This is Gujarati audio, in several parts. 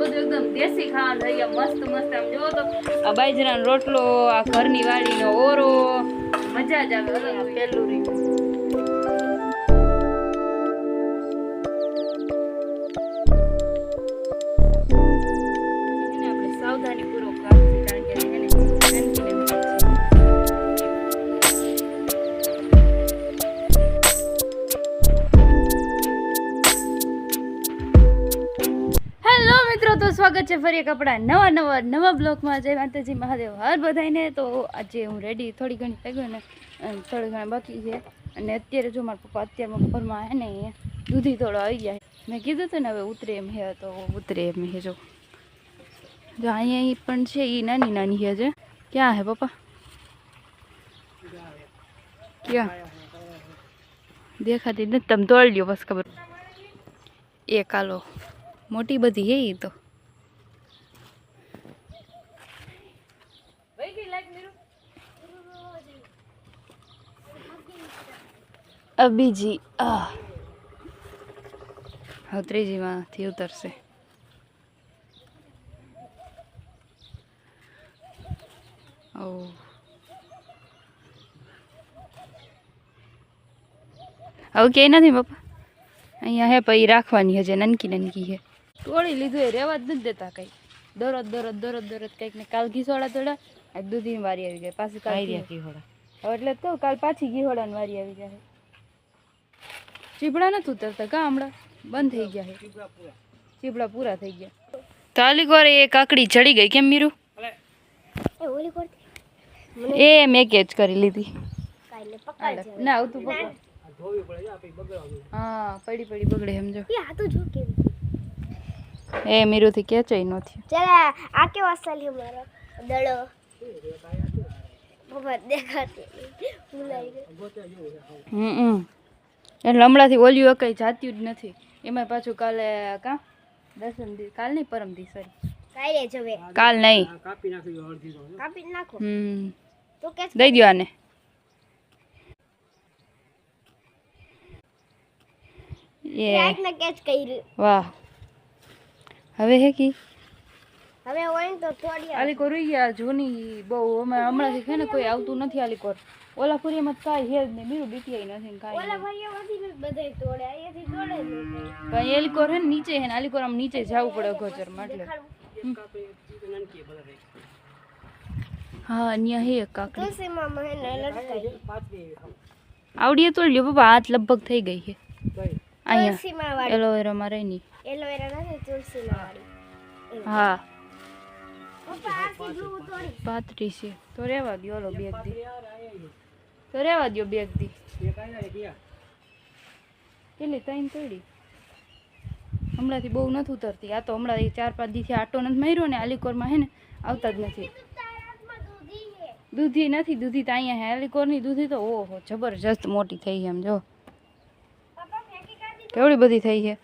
બધું એકદમ દેશી ખાવાનું થઈ ગયા મસ્ત મસ્ત. આમ જોવો તો આ બાજરાનો રોટલો, આ ઘરની વાડીનો ઓરો. મજા જ આવે પેલું રીત. તો સ્વાગત છે ફરી આપણા નવા નવા નવા બ્લોગમાં જય માતાજી, મહાદેવ. હર બધાને તો આજે હું રેડી થોડી ઘણી થઈ ગયું ને થોડી ઘણી બાકી છે. અને અત્યારે જો મારા પપ્પા અત્યારમાં ઘરમાં હે ને, દૂધી થોડો આવી ગયા મેં કીધું હતું ને, હવે ઉતરે એમ હે, તો ઉતરે એમ હે, જો. જો અહીંયા પણ છે એ નાની નાની છે ક્યાં હે પપ્પા? ક્યાં? દેખાતી નથી. તમે તોડી લ્યો, બસ ખબર. એ કાલો મોટી બધી હે એ તો. અબીજી આ હવે ત્રીજીમાંથી ઉતરશે. ઓ હવે કે નથી પપ્પા? અહીંયા હે પછી રાખવાની હજે નનકી નનકી હે. તોડી લીધું એ રહેવા જ નથી દેતા કંઈ. દરરોજ દરરોજ દરરોજ દરરોજ કંઈક ને કાલ ઘીસોડા તોડા આજ દૂધીની વારી આવી જાય પાછી કાલ ઘી- હવે એટલે તો કાલ પાછી ઘીહોડાની વારી આવી જાય. ચીપડા નથી ઉતરતા કા હમણાં? બંધ થઈ ગયા છે. ચીપડા પૂરા થઈ ગયા. તાલીક વાર એ કાકડી ચડી ગઈ કેમ મીરું? એ મેં કેચ કરી લીધી. હાલે. ના આવતું પકડ. હા પડી પડી બગડે સમજો એ મીરુથી કેચાઈ નથી ચલા આ કેવા સાલી મારો? દડો. બાબા દેખાતી ભૂલાઈ ગઈ હમ. એટલે હમણાંથી ઓલિયું કઈ જાત્યું જ નથી. એમાં પાછું કાલે કા? દર્શન દી કાલ નહીં પરમ દી સોરી જવે કાલ નહીં. કાપી નાખો. હમ. તો કે દઈ દો આને. એ કેચ વાહ. હવે હે કી? હવે ને તો થોડી ગયા જૂની બહુ. અમે હમણાંથી છે ને કોઈ આવતું નથી આલીકોર ઓલા ફુરીમાં તો કાંઈ હે જ નહીં બીરું બીટીઆઈ નથી ને કાંઈ ઓલા નહીં. ભાઈઓ વધી બધાય તોડે અહીંયાથી તોડે જ નહીં પણ એલીકોર હે ને નીચે હે ને આલીકોર આમ નીચે જવું પડે ગોચરમાં એટલે હમ. હા અહીંયા હે એક કાકડી. તુલસીમાં મને લટકાઈ આવડીએ તો લ્યો બાબા હાથ લગભગ થઈ ગઈ છે અહીંયા તુલસીમાં વાળી એલોવેરામાં રહી ની. એલોવેરા નથી તુલસીમાં વાળી હા. પપ્પા આ સીધું તોડી. પાતળી છે. તો રહેવા દો ઓલો બેગ દી. તો રહેવા દો બેગ દી. કેટલી ત્રણ તોડી હમણાંથી બહુ નથી ઉતરતી. આ તો હમણાં ચાર પાંચ દીથી આટો નથી માર્યો ને આલીકોરમાં હે ને આવતા જ નથી. દૂધી નથી દૂધી તો અહીંયા હે આલીકોરની દૂધી તો ઓહો જબરજસ્ત મોટી થઈ છે એમ જો. કેવડી બધી થઈ છે?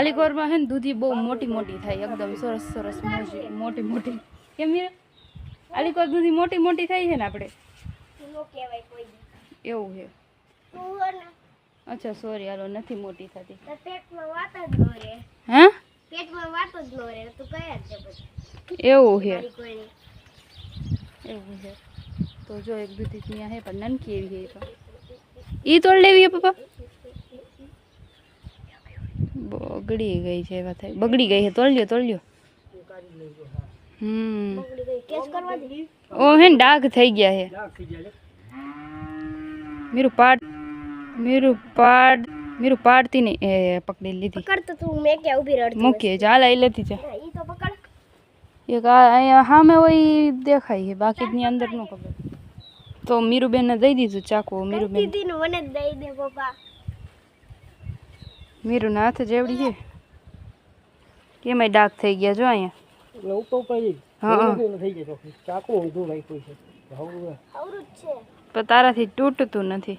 અલીકોરમાં હે ને દૂધી બહુ મોટી મોટી થાય એકદમ સરસ સરસ મોટી મોટી. કેમ અલીકોર દૂધી મોટી મોટી થાય છે ને આપણે? નો કહેવાય કોઈ દી. એવું છે? તું હો ને અચ્છા સોરી હાલો નથી મોટી થતી. તો પેટમાં વાત જ ન રહે. હા? પેટમાં વાત જ ન રહે તું કયા જ છે બધું? એવું છે? મારી કોઈની. એવું છે? તો જો એક દૂધી ત્યાં હે પણ નનકી એવી છે એ તો. ઈ તોડ લેવી છે પપ્પા? બગડી ગઈ છે એવા થાય. બગડી ગઈ છે તોડ લ્યો તોડ લ્યો. હમ. બગડી ગઈ. કેસ કરવા દે. ઓ હે ને ડાઘ થઈ ગયા છે. મીરું પાડ મીરું પાડ મીરું પાડતી નહીં એ પકડી લીધી પકડ તો તું મેં કે ઊભી રડતી મૂકીએ ચાલ આઈ લેતી છે હોય. ઈ તો પકડ એક અહીંયા સામે હોય દેખાય છે બાકીની અંદર ન ખબર તો મીરુબેનને દઈ દીધું ચાકુ મીરુબેન દીદી નું મને દઈ દે પપ્પા મીરુના હાથ જેવડી છે કેમાંય ડાક થઈ ગયા જો અહીંયા હા હા છે હવરું છે પણ તારાથી તૂટતું નથી.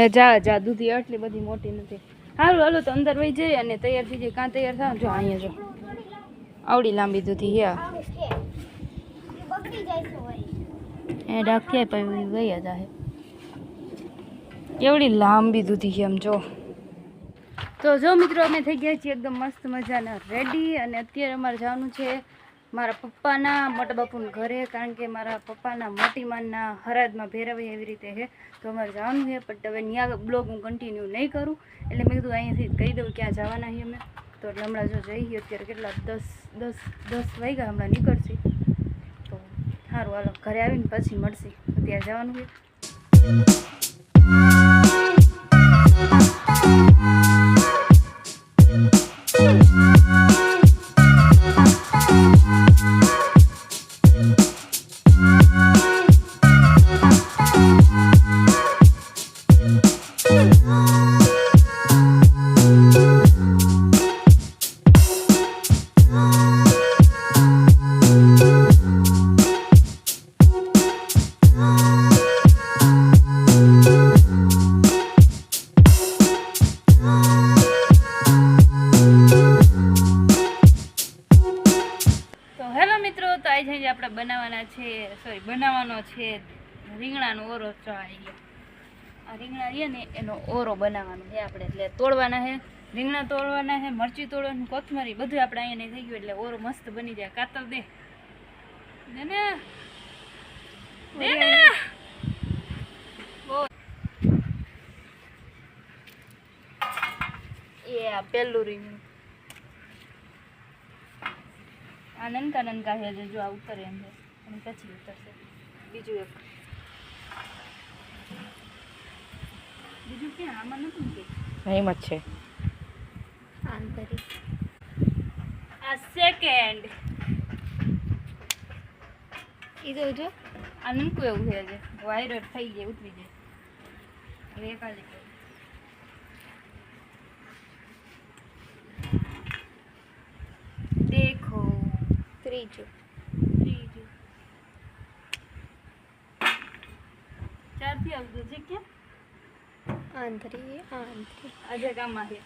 એ જા જા દૂધી આટલી બધી મોટી નથી. હાલો હાલો તો અંદર વહી જઈએ અને તૈયાર થઈ જાય કાં તૈયાર થાવ જો અહીંયા જો. આવડી લાંબી દૂધી હે એ બગડી જાય છે વળી. એ ડાક થયા પછી વહી જાય એવડી લાંબી દૂધી છે એમ જો. તો જો મિત્રો, અમે થઈ ગયા છીએ એકદમ મસ્ત મજાના રેડી અને અત્યારે અમારે જવાનું છે મારા પપ્પાના, મોટા બાપુના ઘરે, કારણ કે મારા પપ્પાના મોટી માનના હરાદમાં ભેરવે એવી રીતે છે. તો અમારે જવાનું છે પણ હવે ત્યાં બ્લોગ હું કન્ટિન્યુ નહીં કરું. એટલે મેં કીધું અહીંયાથી કહી દઉં ક્યાં જવાના છીએ અમે. તો એટલે હમણાં જો જઈએ અત્યારે કેટલા દસ દસ દસ વાગ્યા હમણાં નીકળશે. તો સારું હાલો, ઘરે આવીને પછી મળશે. અત્યારે જવાનું છે. આપણે બનાવવાના છે સોરી બનાવવાનો છે રીંગણાનો ઓરો ચો આવી ગયો. આ રીંગણા રહીએ ને એનો ઓરો બનાવવાનો છે આપણે. એટલે તોડવાના છે. રીંગણા તોડવાના છે, મરચી તોડવાનું કોથમરી બધું આપણે અહીંયા થઈ ગયું. એટલે ઓરો મસ્ત બની જાય. કાતર દે. ને પેલું રીંગણું. આ નનકા નનકા છે જો આ ઉતરે એમ છે. પછી ઉતરશે. બીજું એક. બીજું ક્યાં આમાં નથી ને કંઈ? એમ જ છે આંતરિક આ સેકન્ડ એ તો જો આ નનકું એવું છે જે વાયરલ થઈ જાય ઉતરી જાય હવે એક આજે કરું. દેખો ત્રીજું ત્રીજું ચારથી આવતું છે ક્યાં આંતરિક આંતરિક આજે કામમાં છે.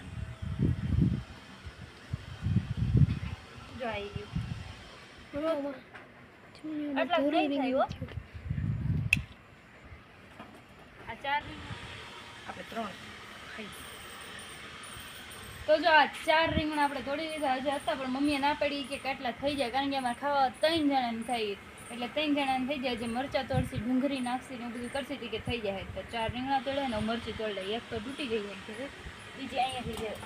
જો આવી ગયું. આટલા નહીં થાય. આ ચાર આપણે ત્રણ તો જો આ ચાર રીંગણ આપણે તોડી દીધા હજી હતા પણ મમ્મીએ ના પડી કે કેટલા થઈ જાય કારણ કે અમારે ખાવા ત્રણ જણાને થાય. એટલે ત્રણ જણાને થઈ જાય જે મરચા તોડશી ડુંગળી નાખશી ને એવું બધું કરશી હતી કે થઈ જાય. તો ચાર રીંગણા તોડે ને મરચી તોડે એક તો તૂટી ગઈ હોય છે બીજી અહીંયા થઈ જાય.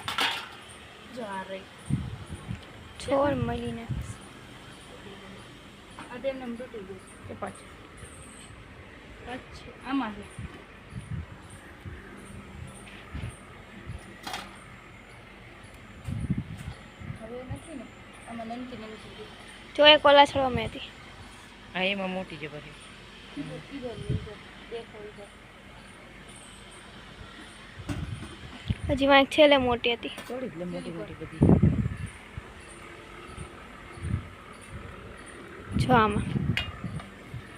જો આ રહી. છોડ મળીને આ તો એમને તૂટી ગયું. કે પાછું. પછી આમાં હવે નથી ને? આમાં નમકી છે. જો એક ઓલા છોડવામાં હતી. હા એમાં મોટી છે બધી. હજી વાંક એક છેલ્લે મોટી હતી. થોડી મોટી મોટી બધી. છો આમાં.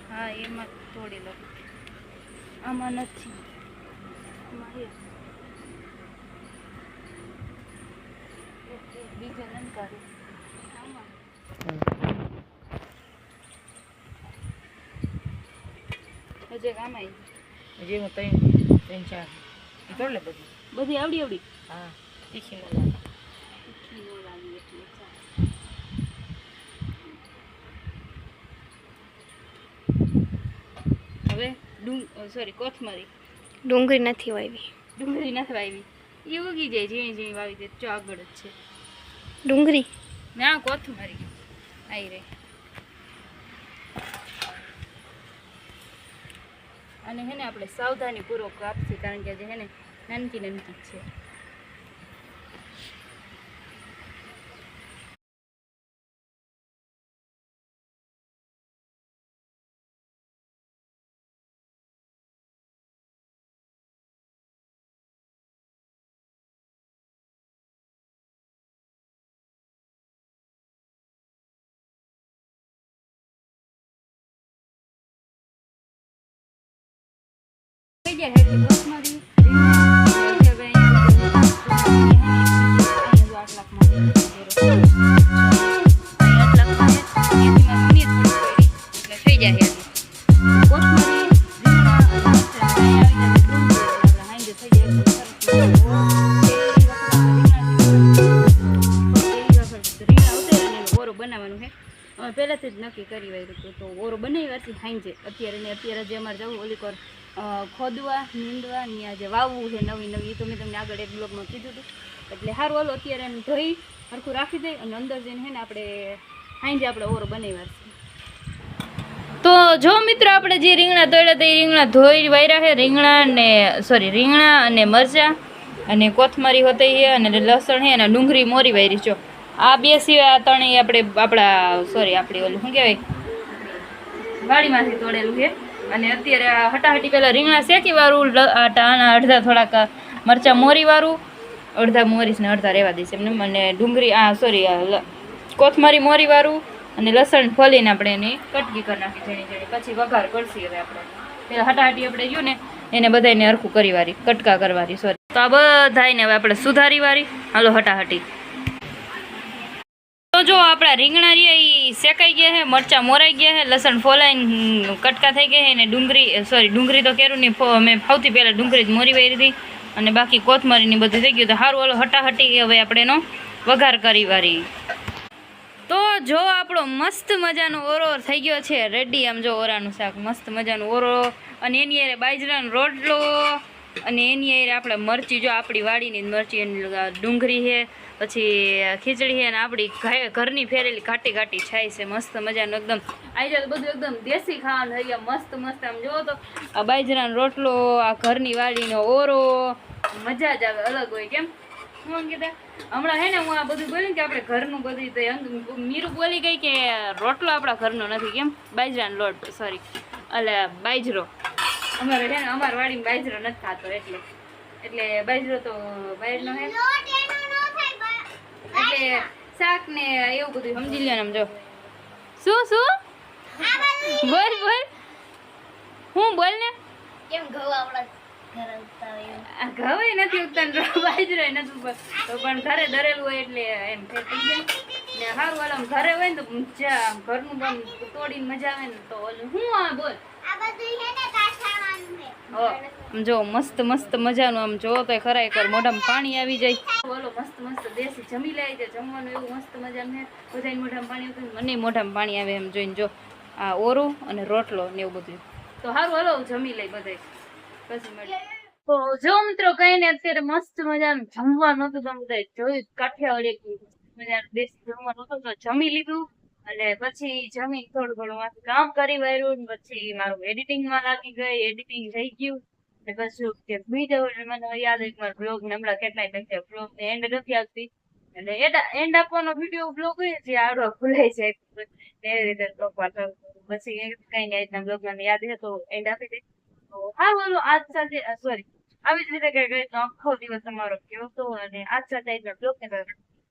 હા એમાં તોડી લો. આમાં નથી. બીજો નનકા છે. આવી હજી જે હું ત્રણ ત્રણ ચાર. લે બધી. બધી આવડી આવડી? હા તીખી ન લાગે તીખી ન લાગી એટલે હવે ડુંગ સોરી કોથમરી. ડુંગળી નથી વાવી. ડુંગળી નથી વાવી. એ ઉગી જાય ઝીણી ઝીણી વાવી દે ચો આગળ જ છે. ડુંગળી? ના કોથમરી. આવી રહી. અને હે ને આપણે સાવધાની પૂર્વક કાપશે કારણ કે આજે હે ને નાનકી નાનકી જ છે. થઈ બનાવવાનું છે અમે જ નક્કી કરી વાળ્યું તો ઓરો બનાવી વારથી ખાઈ છે અત્યારે ને અત્યારે જે અમારે જવું ઓલી કર ખોદવા નીંદવા ને જે વાવવું છે નવી નવી તો મેં તમને આગળ એક બ્લોગમાં કીધું હતું. એટલે સારું હાલો, અત્યારે એમ ધોઈ સરખું રાખી દઈ અને અંદર જઈને હે ને આપણે સાંજે આપણે ઓરો બનાવ્યા તો જો મિત્રો, આપણે જે રીંગણા તોડ્યા તે રીંગણા ધોઈ વાયરા છે રીંગણા ને સોરી રીંગણા અને મરચાં અને કોથમરી હોતી છે અને લસણ છે અને ડુંગળી મોરી વાયરી છો આ બે સિવાય આ ત્રણેય આપણે આપણા સોરી આપણી ઓલું શું કહેવાય? વાડીમાંથી તોડેલું છે અને અત્યારે આ હટાહટી પહેલાં રીંગણા શેકી વાળું, લ- આ ટાણા અડધા થોડાક મરચાં મોરી વાળું, અડધા મોરીશ ને અડધા રહેવા દઈશ એમને. અને ડુંગળી, આ સોરી કોથમરી મોરી વાળું અને લસણ ફોલીને આપણે એની કટકી કરી નાખી ઝીણી ઝીણી. પછી વઘાર કરશી હવે આપણે. પેલા હટાહટી આપણે જોયું ને, એને બધાને હરખું કરી વારી, કટકા કરવાની સોરી તો આ બધાને હવે આપણે સુધારી વારી. હાલો, હટાહટી. જો આપણા રીંગણા રહ્યા એ શેકાઈ ગયા છે મરચાં મોરાઈ ગયા છે લસણ ફોલાઈને કટકા થઈ ગયા છે અને ડુંગળી સોરી ડુંગળી તો કેરું નહીં મેં સૌથી પહેલાં ડુંગળી જ મોરી વારી હતી, અને બાકી કોથમરીની બધું થઈ ગયું તો સારું ઓલો હટાહટી હવે આપણે એનો વઘાર કરી વારી. તો જો આપણો મસ્ત મજાનો ઓરો થઈ ગયો છે, રેડી આમ જો ઓરાનું શાક, મસ્ત મજાનું ઓરો, અને એની હારે બાજરાનો રોટલો અને એની હારે આપણે મરચી, જો આપણી વાડીની મરચી ડુંગળી છે, પછી ખીચડી છે, અને આપણી ઘરની ફેરેલી ઘાટી ઘાટી છાય છે, મસ્ત મજાનું એકદમ. આજે બધું એકદમ દેશી ખાવાનું થઈ મસ્ત મસ્ત, આમ જુઓ તો આ બાજરાનો રોટલો, આ ઘરની વાડીનો ઓરો, મજા જ આવે, અલગ હોય કેમ? શું કીધા હમણાં હે ને હું આ બધું બોલી કે આપણે ઘરનું બધું મીરું બોલી ગઈ કે રોટલો આપણા ઘરનો નથી, કેમ? બાજરાનો લોટ સોરી એટલે બાજરો. અમારે છે ને અમારા વાડીમાં બાજરો નથી ખાતો એટલે. એટલે બાજરો તો બહારનો હે એટલે શાક ને એવું બધું સમજી લ્યો ને આમ જો. શું શું? બોલ બોલ. હું બોલ ને? કેમ ઘઉં આપણા ઘઉં નથી ઉગતા ને બાજરો નથી ઉગતા. તો પણ ઘરે દરેલું હોય એટલે એમ ફેર થઈ જાય. ને સારું વાળા આમ ઘરે હોય ને તો મજા ઘરનું પણ તોડીને મજા આવે ને તો ઓલું. હું આ બોલ આ બધું છે ને કાઠાવાનું છે હો આમ જો મસ્ત મસ્ત મજાનું આમ જો તો ખરા એકવાર મોઢામાં પાણી આવી જાય. બોલો, મસ્ત મસ્ત દેશી જમી લે છે, જમવાનું એવું મસ્ત મજાનું છે. પાણી આવતું મને મોઢામાં પાણી આવે એમ જોઈને જો આ ઓરું અને રોટલો ને એવું બધું. તો સારું હાલો જમી લઈ બધાય. પછી મળીએ. તો જો મિત્રો, કઈ ને અત્યારે મસ્ત મજાનું જમવાનું હતું તમે બધાય જોયું કાઠિયાવાડી મજાનું દેશી જમવાનું જમી લીધું. અને પછી જમીન થોડું ઘણું કામ કરી વાર્યું પછી મારું એડિટિંગમાં લાગી ગઈ એડિટિંગ થઈ ગયું. ને પછી કે બીજો મને યાદ એક મારો બ્લોગ ને હમણાં કેટલાય લખ્યા બ્લોગ ને એન્ડ નથી આવતી. એટલે એન્ડ આપવાનો વીડિયો બ્લોગ હોય જે આડો ભૂલાઈ જાય. ને એવી રીતે પછી કઈ નહીં રીતના બ્લોગ મને યાદ હતો તો એન્ડ આપી દે. તો હા, બોલો, આજ સાથે સોરી આવી જ રીતે કઈ આખો દિવસ તમારો કેવો હતો અને આજ સાથે બ્લોગ ને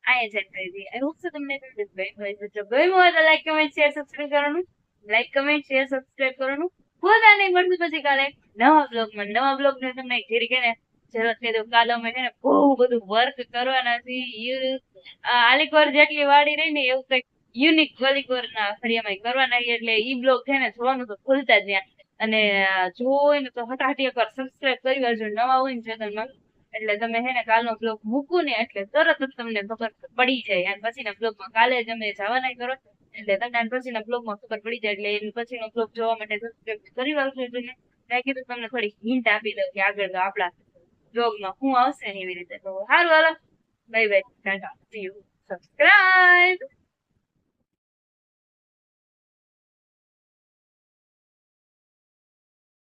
અહીંયા સેટ કરી દઈએ આઈ હોપ તમને ગમ્યું હોય. જો ગમ્યો હોય તો લાઈક કમેન્ટ શેર સબસ્ક્રાઇબ કરવાનું. લાઈક કમેન્ટ શેર સબસ્ક્રાઇબ કરવાનું. ભૂલતા નહીં મળશું પછી કાલે નવા બ્લોગમાં નવા બ્લોગ ને તમને ઘેરી કે ને છે તો ને બધું વર્ક કરવાના છે. આલિકોર જેટલી વાડી રહી ને એવું કંઈક યુનિક વલીકોર ના ફરિયામાં કરવાના એટલે ઈ બ્લોગ છે ને જોવાનું તો ભૂલતા જ નહીં. અને આ જોવો ને તો હટાહટી એકવાર સબસ્ક્રાઇબ કરી લેજો નવા હોય ને ચેનલમાં એટલે તમે હે ને કાલનો બ્લોગ મૂકું ને એટલે તરત જ તમને ખબર પડી જાય. અને પછીના બ્લોગમાં કાલે જ અમે જવાના કરો. એટલે તમને પછીના બ્લોગમાં ખબર પડી જાય એટલે એની પછીનો બ્લોગ જોવા માટે સબસ્ક્રાઇબ કરી વાળજો એટલે મેં કીધું તમને થોડી હિન્ટ આપી દઉં કે આગળ આપણા બ્લોગમાં શું આવશે ને એવી રીતે. તો સારું હાલો. Bye bye tata see you subscribe